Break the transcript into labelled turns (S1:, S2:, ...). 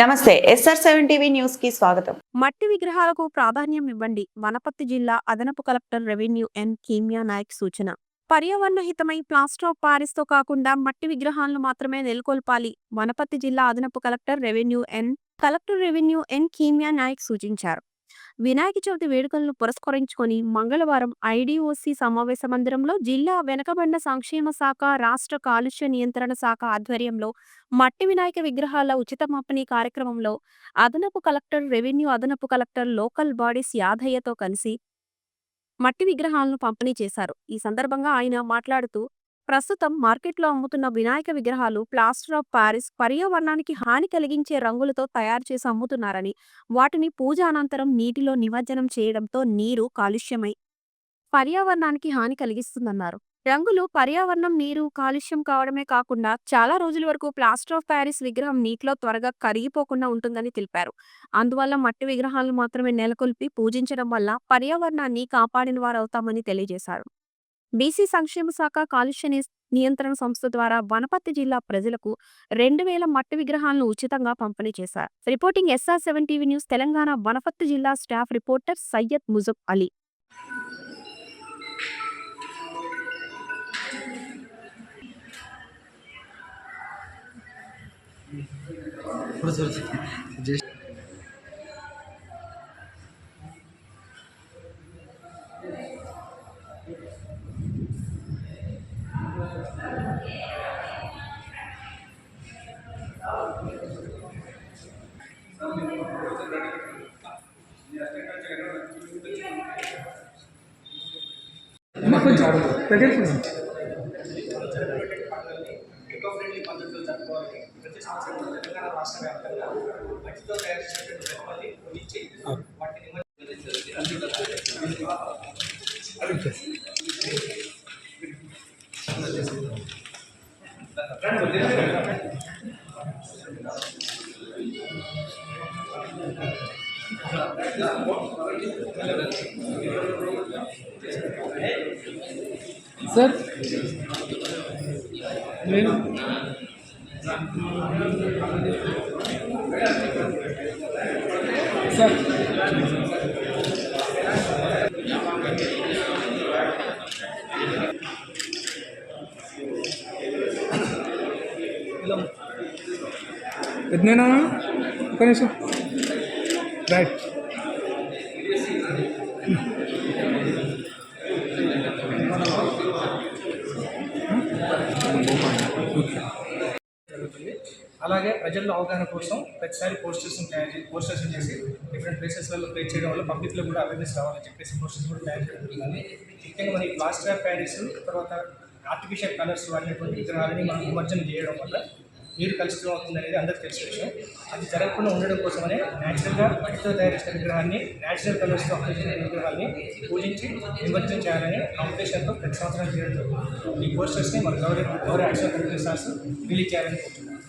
S1: నమస్తే SR seven TV న్యూస్కి స్వాగతం.
S2: మట్టి విగ్రహాలకు ప్రాధాన్యం ఇవ్వండి. వనపర్తి జిల్లా అదనపు collector revenue N Keemya Nayak సూచన. పర్యావరణ హితమై ప్లాస్టర్ ఆఫ్ పారిస్తో కాకుండా మట్టి విగ్రహాలను మాత్రమే నెలకొల్పాలి వనపర్తి జిల్లా అదనపు collector revenue N collector revenue N Keemya Nayak సూచించారు. వినాయక చవితి వేడుకలను పురస్కరించుకొని మంగళవారం ఐడిఓసి సమావేశ మందిరంలో జిల్లా వెనకబడిన సంక్షేమ శాఖ రాష్ట్ర కాలుష్య నియంత్రణ శాఖ ఆధ్వర్యంలో మట్టి వినాయక విగ్రహాల ఉచిత పంపిణీ కార్యక్రమంలో అదనపు కలెక్టర్ రెవెన్యూ అదనపు కలెక్టర్ లోకల్ బాడీస్ యాదయ్యతో కలిసి మట్టి విగ్రహాలను పంపిణీ చేశారు. ఈ సందర్భంగా ఆయన మాట్లాడుతూ ప్రస్తుతం మార్కెట్లో అమ్ముతున్న వినాయక విగ్రహాలు ప్లాస్టర్ ఆఫ్ ప్యారిస్ పర్యావరణానికి హాని కలిగించే రంగులతో తయారు చేసి అమ్ముతున్నారని వాటిని పూజ అనంతరం నీటిలో నిమజ్జనం చేయడంతో నీరు కాలుష్యమై పర్యావరణానికి హాని కలిగిస్తుందన్నారు. రంగులు పర్యావరణం నీరు కాలుష్యం కావడమే కాకుండా చాలా రోజుల వరకు ప్లాస్టర్ ఆఫ్ ప్యారిస్ విగ్రహం నీటిలో త్వరగా కరిగిపోకుండా ఉంటుందని తెలిపారు. అందువల్ల మట్టి విగ్రహాలను మాత్రమే నెలకొల్పి పూజించడం వల్ల పర్యావరణాన్ని కాపాడిన వారు అవుతామని తెలియజేశారు. బీసీ సంక్షేమ శాఖ కాలుష్య నియంత్రణ సంస్థ ద్వారా వనపర్తి జిల్లా ప్రజలకు రెండు వేల మట్టి విగ్రహాలను ఉచితంగా పంపిణీ చేశారు. Reporting SR seven TV news Telangana Wanaparthy జిల్లా staff reporter Syed Mujeeb Ali.
S3: Just కొంచెం దగ్గరికి
S4: ఫ్రెండ్లీ పద్ధతిలో జరుపుకోవాలి ప్రతి సంవత్సరం తెలంగాణ రాష్ట్ర వ్యాప్తంగా మట్టితో తయారు చేసినటువంటి కొనిచ్చి వాటిని
S3: సార్ నేను సార్ ఎట్నేనా ఒక నిమిషం. రైట్
S4: జరుగుతుంది అలాగే ప్రజల్లో అవగాహన కోసం ప్రతిసారి పోస్టర్స్ తయారు చేసి పోస్టర్స్ చేసి డిఫరెంట్ ప్లేసెస్లలో ప్లే చేయడం వల్ల పబ్లిక్లో కూడా అవేర్నెస్ రావాలని చెప్పేసి పోస్టర్స్ కూడా తయారు చేయడం జరుగుతుంది ముఖ్యంగా మనకి ప్లాస్టర్ ఆఫ్ ప్యారిస్ తర్వాత ఆర్టిఫిషియల్ కలర్స్ వాడినటువంటి విగ్రహాలని మనం నిమజ్జనం చేయడం వల్ల నీరు కలుషితం అవుతుంది అనేది అందరికీ తెలిసిన విషయం. అది జరగకుండా ఉండడం కోసమనే న్యాచురల్గా మట్టితో తయారు చేసిన విగ్రహాన్ని న్యాచురల్ కలర్స్తో చేసిన విగ్రహాన్ని పూజించి నిమజ్జనం చేయాలనే కాంపిటీషన్తో ప్రతి సంవత్సరం చేయడం ఈ పోస్టర్స్ని మన గౌరవ గౌరవ యాక్షన్ కమిటీ సార్స్ రిలీజ్ చేయాలని కోరుతున్నాను